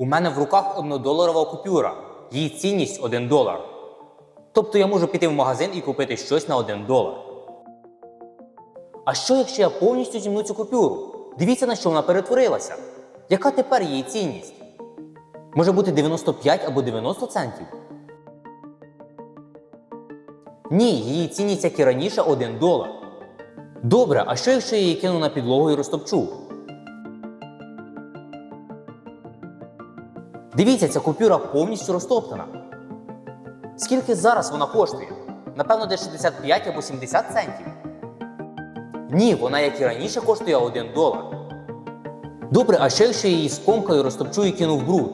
У мене в руках однодоларова купюра. Її цінність 1 долар. Тобто я можу піти в магазин і купити щось на 1 долар. А що, якщо я повністю зімну цю купюру? Дивіться, на що вона перетворилася. Яка тепер її цінність? Може бути 95 або 90 центів? Ні, її цінність, як і раніше, 1 долар. Добре, а що якщо я її кину на підлогу і розтопчу? Дивіться, ця купюра повністю розтоптана. Скільки зараз вона коштує? Напевно, десь 65 або 70 центів. Ні, вона, як і раніше, коштує 1 долар. Добре, а що якщо її скомкаю, розтопчу і кину в бруд?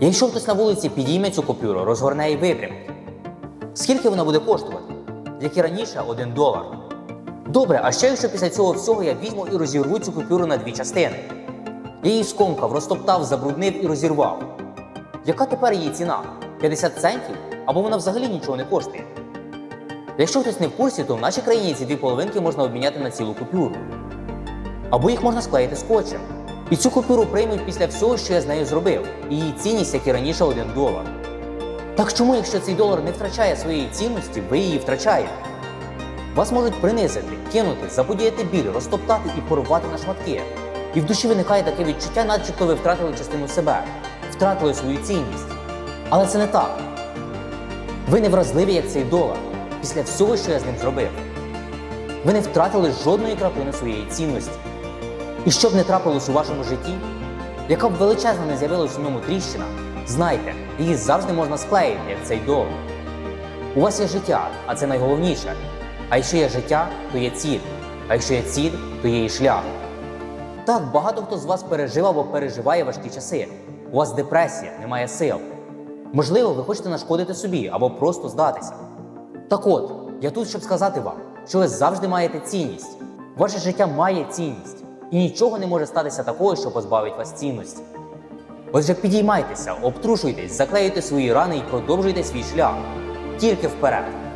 Якщо хтось на вулиці підійме цю купюру, розгорне і випрямить. Скільки вона буде коштувати? Як і раніше, 1 долар. Добре, а що якщо після цього всього я візьму і розірву цю купюру на дві частини? Я її скомкав, розтоптав, забруднив і розірвав. Яка тепер її ціна? 50 центів? Або вона взагалі нічого не коштує? Якщо хтось не в курсі, то в нашій країні ці дві половинки можна обміняти на цілу купюру. Або їх можна склеїти скотчем. І цю купюру приймуть після всього, що я з нею зробив. І її цінність, як і раніше, 1 долар. Так чому, якщо цей долар не втрачає своєї цінності, ви її втрачаєте? Вас можуть принизити, кинути, заподіяти біль, розтоптати і порвати на шматки. І в душі виникає таке відчуття, начебто ви втратили частину себе, втратили свою цінність. Але це не так. Ви не вразливі, як цей долар, після всього, що я з ним зробив. Ви не втратили жодної краплини своєї цінності. І що б не трапилось у вашому житті, яка б величезна не з'явилась у ньому тріщина, знайте, її завжди можна склеїти, як цей долар. У вас є життя, а це найголовніше. А якщо є життя, то є ціль. А якщо є ціль, то є і шлях. Так, багато хто з вас пережив або переживає важкі часи. У вас депресія, немає сил. Можливо, ви хочете нашкодити собі або просто здатися. Так от, я тут, щоб сказати вам, що ви завжди маєте цінність. Ваше життя має цінність, і нічого не може статися такого, що позбавить вас цінності. Отже, підіймайтеся, обтрушуйтесь, заклеюйте свої рани і продовжуйте свій шлях. Тільки вперед.